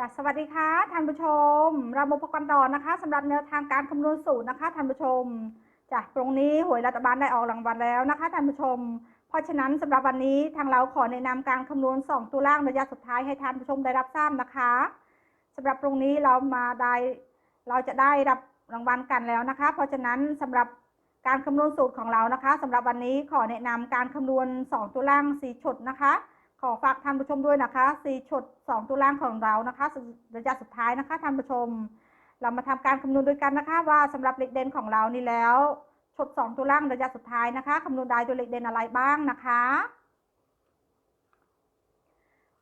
จ้ะสวัสดีค่ะท่านผู้ชม เรามาพบกันต่อนะคะสำหรับแนวทางการคำนวณสูตรนะคะท่านผู้ชมจ้ะตรงนี้หวยรัฐบาลได้ออกรางวัลแล้วนะคะท่านผู้ชม เพราะฉะนั้นสำหรับวันนี้ทางเราขอแนะนำการคำนวณ 2 ตัวล่างระยะสุดท้ายให้ท่านผู้ชมได้รับทราบนะคะสำหรับตรงนี้เรามาได้เราจะได้รับรางวัลกันแล้วนะคะ เพราะฉะนั้นสำหรับการคำนวณสูตรของเรานะคะสำหรับวันนี้ขอแนะนำการคำนวณ 2 ตัวล่างสีชุดนะคะ ขอฝากท่านผู้ชมด้วยนะคะสีชุด2ตัวล่างของเรานะคะระยะสุดท้ายนะคะท่านผู้ชม เรามาทำการคำนวณด้วยกันนะคะ ว่าสำหรับเลขเด่นของเรานี่แล้วชุด2ตัวล่างระยะสุดท้ายนะคะคำนวณได้ตัวเลขเด่นอะไรบ้างนะคะ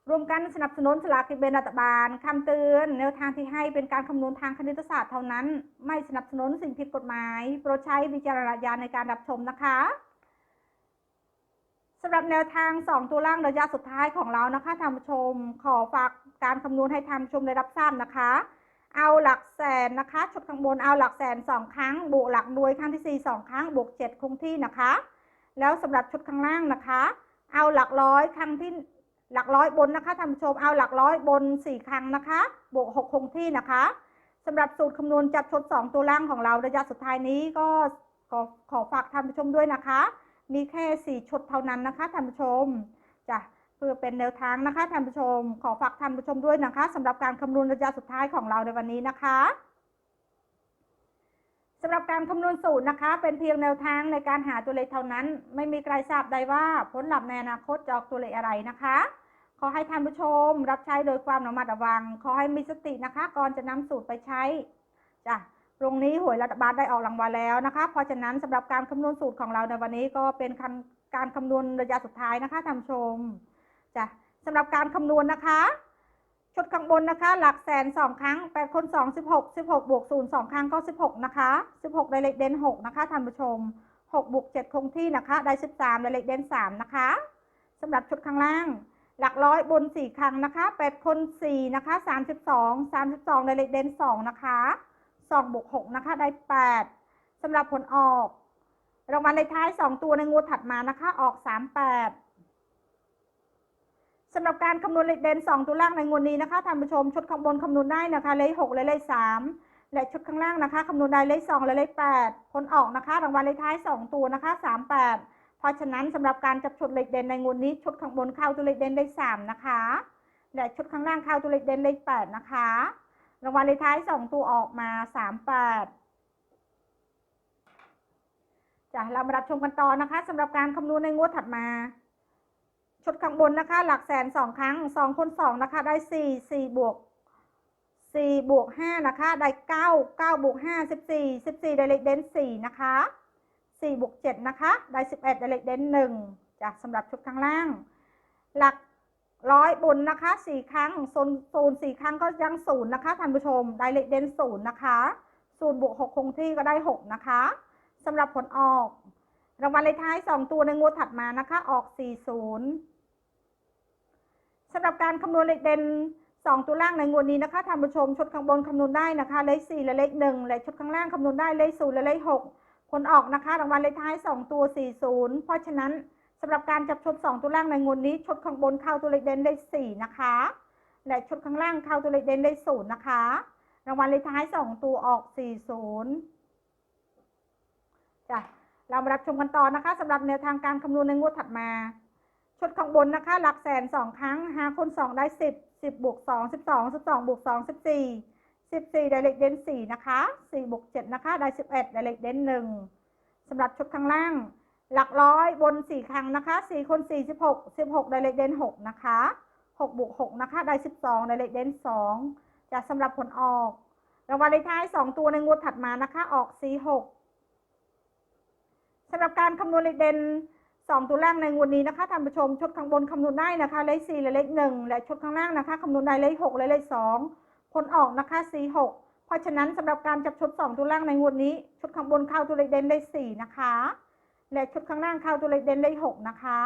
รวมกันสนับสนุนสลากกินแบ่งรัฐบาลคำเตือนแนวทางที่ให้เป็นการคำนวณทางคณิตศาสตร์เท่านั้น ไม่สนับสนุนสิ่งผิดกฎหมาย โปรดใช้วิจารณญาณในการรับชมนะคะ สำหรับแนวทาง 2 ตัวล่างระยะสุดท้ายของเรานะคะท่านผู้ชมขอฝากการคำนวณให้ท่านผู้ชมได้รับทราบนะคะ เอาหลักแสนนะคะชุดข้างบนเอาหลักแสนสองครั้ง บวกหลักหน่วยครั้งที่สี่สองครั้ง บวกเจ็ดคงที่นะคะ แล้วสำหรับชุดข้างล่างนะคะ เอาหลักร้อยครั้งที่หลักร้อยบนนะคะท่านผู้ชมเอาหลักร้อยบนสี่ครั้งนะคะ บวกหกคงที่นะคะสำหรับสูตรคำนวณจับชุดสองตัวล่างของเราระยะสุดท้ายนี้ก็ขอขอฝากท่านผู้ชมด้วยนะคะ มีแค่สี่ชุดเท่านั้นนะคะท่านผู้ชมจ้ะเพื่อเป็นแนวทางนะคะท่านผู้ชม ขอฝากท่านผู้ชมด้วยนะคะสำหรับการคำนวณระยะสุดท้ายของเราในวันนี้นะคะสำหรับการคำนวณสูตรนะคะ เป็นเพียงแนวทางในการหาตัวเลขเท่านั้น ไม่มีใครทราบได้ว่าผลลัพธ์ในอนาคตจะออกตัวเลขอะไรนะคะ ขอให้ท่านผู้ชม รับใช้โดยความระมัดระวัง ขอให้มีสตินะคะ ก่อนจะนำสูตรไปใช้จ้ะ ตรงนี้หวยรัฐบาลได้ออกรางวัลแล้วนะคะ เพราะฉะนั้นสำหรับการคำนวณสูตรของเราในวันนี้ก็เป็นการการคำนวณระยะสุดท้ายนะคะท่านผู้ชมจ้ะสำหรับการคำนวณนะคะชุดข้างบนนะคะ หลักแสนสองครั้งแปดคนสองสิบหกสิบหกบวกศูนย์สองครั้งก็สิบหกนะคะสิบหกได้เลขเด่นหกนะคะท่านผู้ชมหกบวกเจ็ดคงที่นะคะ ได้สิบสามได้เลขเด่นสามนะคะสำหรับชุดข้างล่าง หลักร้อยบนสี่ครั้งนะคะแปดคนสี่นะคะสามสิบสองสามสิบสองได้เลขเด่นสองนะคะ สองบวกหกนะคะ ได้แปดสำหรับผลออก รางวัลเลขท้ายสองตัวในงวดถัดมานะคะ ออกสามแปดสำหรับการคำนวณเลขเด่น2 ตัวล่างในงวดนี้นะคะท่านผู้ชมชุดข้างบนคำนวณได้นะคะ เลข6และเลข3และชุดข้างล่างนะคะคำนวณได้เลข 2 และเลข 8 ผลออกนะคะ รางวัลเลขท้าย 2 ตัวนะคะ 38 เพราะฉะนั้นสำหรับการจับชุดเลขเด่นในงวดนี้ชุดข้างบนเข้าตัวเลขเด่นเลข3นะคะและชุดข้างล่างเข้าตัวเลขเด่นเลข8นะคะ รางวัลเลขท้าย2ตัวออกมา38จ้ะเรามารับชมกันต่อนะคะสำหรับการคำนวณในงวดถัดมา ชุดข้างบนนะคะ หลักแสนสองครั้งสองคนสองนะคะ ได้สี่สี่บวกสี่บวกห้านะคะ ได้เก้าเก้าบวกห้าสิบสี่สิบสี่ได้เลขเด่นสี่นะคะสี่บวกเจ็ดนะคะ ได้สิบเอ็ดได้เลขเด่นหนึ่งจากสำหรับชุดข้างล่าง หลัก ร้อยบนนะคะสี่ครั้งโซนโซนสี่ครั้งก็ยังศูนย์นะคะท่านผู้ชมไดเลขเดนศูนย์นะคะศูนย์บวกหกคงที่ก็ได้หกนะคะสำหรับผลออก รางวัลเลขท้าย2ตัวในงวดถัดมานะคะออก40สำหรับการคำนวณเลขเด่น2ตัวล่างในงวดนี้นะคะท่านผู้ชมชุดข้างบนคำนวณได้นะคะเลข4และเลข1และชุดข้างล่างคำนวณได้เลข0และเลข6ผลออกนะคะรางวัลเลขท้าย2ตัว40เพราะฉะนั้น สำหรับการจับชุด2ตัวล่างในงวดนี้ชุดข้างบนเข้าตัวเลขเด่นเลข4นะคะ และชุดข้างล่างเข้าตัวเลขเด่นเลข0นะคะ รางวัลเลขท้าย 2 ตัวออก 40จ้ะเรามารับชมกันต่อนะคะสำหรับแนวทางการคำนวณในงวดถัดมาชุดข้างบนนะคะ หลักแสนสองครั้งหาคนสองได้สิบสิบบวกสองสิบสองสิบสองบวกสองสิบสี่สิบสี่ได้เลขเด่นสี่นะคะสี่บวกเจ็ดนะคะ ได้สิบเอ็ดได้เลขเด่นหนึ่งสำหรับชุดข้างล่าง หลักร้อยบนสี่ครั้งนะคะสี่คนสี่สิบหกสิบหกได้เลขเด่นหกนะคะหกบวกหกนะคะได้สิบสองได้เลขเด่นสองจะสำหรับผลออกรางวัลเลขท้ายสองตัวในงวดถัดมานะคะออกสี่หกสำหรับการคำนวณเลขเด่น2ตัวล่างในงวดนี้นะคะท่านผู้ชมชุดข้างบนคำนวณได้นะคะเลข4และเลข1และชุดข้างล่างนะคะคำนวณได้เลข6และเลข2ผลออกนะคะ4 6เพราะฉะนั้นสำหรับการจับชุด2ตัวล่างในงวดนี้ชุดข้างบนเข้าตัวเลขเด่นเลข4นะคะ และชุดข้างล่างเข้าตัวเลขเด่นเลข6นะคะ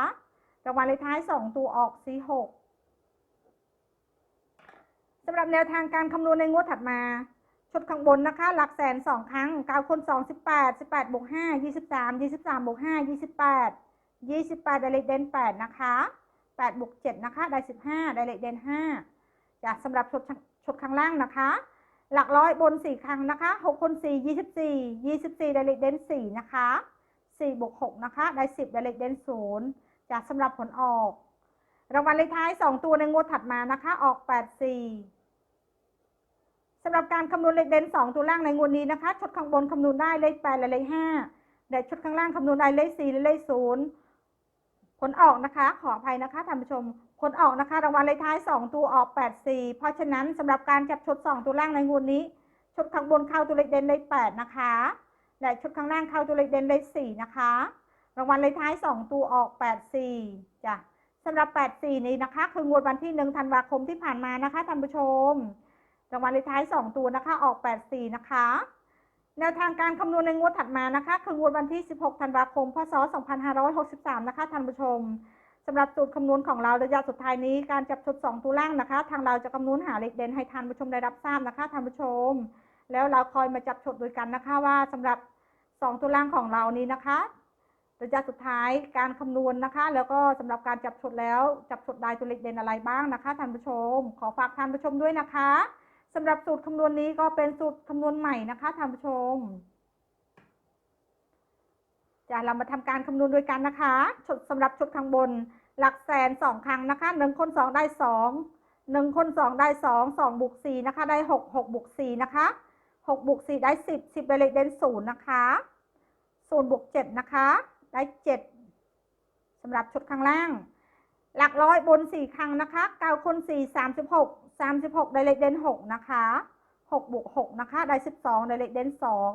รางวัลเลขท้าย2ตัวออก4 6สำหรับแนวทางการคำนวณในงวดถัดมา ชุดข้างบนนะคะ หลักแสนสองครั้งเก้าคนสองสิบแปดสิบแปดบวกห้ายี่สิบสามยี่สิบสามบวกห้ายี่สิบแปดยี่สิบแปดได้เลขเด่นแปดนะคะแปดบวกเจ็ดนะคะ ได้สิบห้าได้เลขเด่นห้าจากสำหรับชุดชุดข้างล่างนะคะ หลักร้อยบนสี่ครั้งนะคะหกคนสี่ยี่สิบสี่ยี่สิบสี่ไดเรกเดนสี่นะคะ สี่บวกหกนะคะ ได้สิบไดเรกเดนศูนย์จากสำหรับผลออก รางวัลเลขท้ายสองตัวในงวดถัดมานะคะ ออกแปดสี่สำหรับการคำนวณเลขเด่นสองตัวล่างในงวดนี้นะคะ ชุดข้างบนคำนวณได้เลขแปดและเลขห้าแต่ชุดข้างล่างคำนวณได้เลขสี่และเลขศูนย์ผลออกนะคะ ขออภัยนะคะท่านผู้ชม ผลออกนะคะ รางวัลเลขท้าย 2 ตัวออก 84 เพราะฉะนั้นสำหรับการจับชุด 2 ตัวล่างในงวดนี้ชุดข้างบนเข้าตัวเลขเด่นเลข8นะคะ และชุดข้างล่างเข้าตัวเลขเด่นเลข4นะคะ รางวัลเลขท้าย2ตัวออก84จ้ะสำหรับ84นี้นะคะ คืองวดวันที่1ธันวาคมที่ผ่านมานะคะท่านผู้ชม รางวัลเลขท้าย2ตัวนะคะ ออก84นะคะ แนวทางการคำนวณในงวดถัดมานะคะ คืองวดวันที่ 16 ธันวาคม พศ 2563 นะคะท่านผู้ชมสำหรับสูตรคำนวณของเราระยะสุดท้ายนี้การจับชุด2ตัวล่างนะคะ ทางเราจะคำนวณหาเลขเด่นให้ท่านผู้ชมได้รับทราบนะคะท่านผู้ชม แล้วเราคอยมาจับชุดด้วยกันนะคะว่าสำหรับ 2ตัวล่างของเรานี้นะคะระยะสุดท้ายการคำนวณนะคะ แล้วก็สำหรับการจับชุดแล้วจับชุดได้ตัวเลขเด่นอะไรบ้างนะคะท่านผู้ชม ขอฝากท่านผู้ชมด้วยนะคะสำหรับสูตรคำนวณนี้ก็เป็นสูตรคำนวณใหม่นะคะท่านผู้ชมจะเรามาทำการคำนวณด้วยกันนะคะชุดสำหรับชุดข้างบน หลักแสนสองครั้งนะคะหนึ่งคนสองได้สองหนึ่งคนสองได้สองสองบวกสี่นะคะ ได้หกหกบวกสี่นะคะหกบวกสี่ได้สิบสิบเป็นเลขเด่นศูนย์นะคะ ศูนย์บวกเจ็ดนะคะ ได้เจ็ดสำหรับชุดข้างล่าง หลักร้อยบนสี่ครั้งนะคะเก้าคนสี่สามสิบหกสามสิบหกได้เลขเด่นหกนะคะหกบวกหกนะคะ ได้สิบสองได้เลขเด่นสอง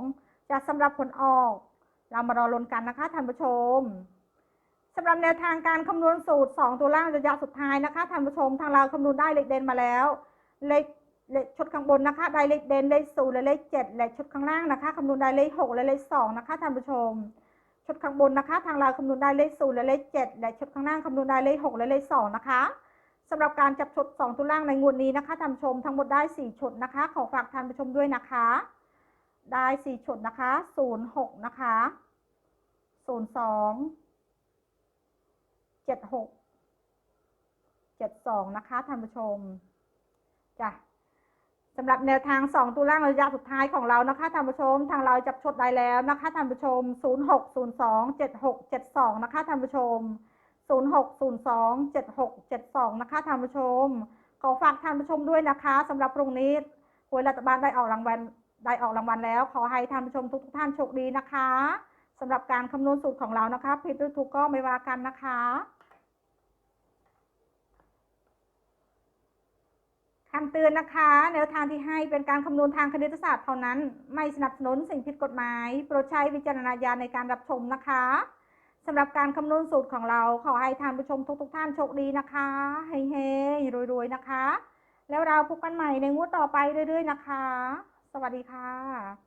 จะสำหรับผลออก เรามารอลุ้นกันนะคะท่านผู้ชมสำหรับแนวทางการคำนวณสูตร 2 ตัวล่างระยะสุดท้ายนะคะท่านผู้ชมทางเราคำนวณได้เลขเด่นมาแล้วเลข เลขชุดข้างบนนะคะ ได้เลขเด่นเลขศูนย์และเลขเจ็ดและชุดข้างล่างนะคะคำนวณได้เลขหกและเลขสองนะคะท่านผู้ชม ชุดข้างบนนะคะ ทางเราคำนวณได้เลขศูนย์และเลขเจ็ดและชุดข้างล่างคำนวณได้เลขหกและเลขสองนะคะสำหรับการจับชุด2ตัวล่างในงวดนี้นะคะท่านผู้ชมทั้งหมดได้4ชุดนะคะ ขอฝากท่านผู้ชมด้วยนะคะ ได้4ชุดนะคะ06นะคะศูนย์สองเจ็ดหกเจ็ดสองนะคะท่านผู้ชมจ้ะ สำหรับแนวทางสองตัวล่างระยะสุดท้ายของเรานะคะท่านผู้ชม ทางเราจับชดได้แล้วนะคะท่านผู้ชมศูนย์หกศูนะคะท่านผู้ชมศูนย์หกศูนะคะท่านผู้ชม ขอฝากท่านผู้ชมด้วยนะคะสำหรับพรุ่งนี้หวยรัฐบาลได้ออกรางวัลได้ออกรางวัลแล้ว ขอให้ท่านผู้ชมทุกท่านโชคดีนะคะสำหรับการคำนวณสูตรของเรานะคะผิดหรือถูกก็ไม่ว่ากันนะคะ คำเตือนนะคะ แนวทางที่ให้เป็นการคำนวณทางคณิตศาสตร์เท่านั้น ไม่สนับสนุนสิ่งผิดกฎหมาย โปรดใช้วิจารณญาณในการรับชมนะคะสำหรับการคำนวณสูตรของเราขอให้ท่านผู้ชมทุกๆท่านโชคดีนะคะเฮ้ๆรวยๆนะคะ แล้วเราพบกันใหม่ในงวดต่อไปเรื่อยๆนะคะ สวัสดีค่ะ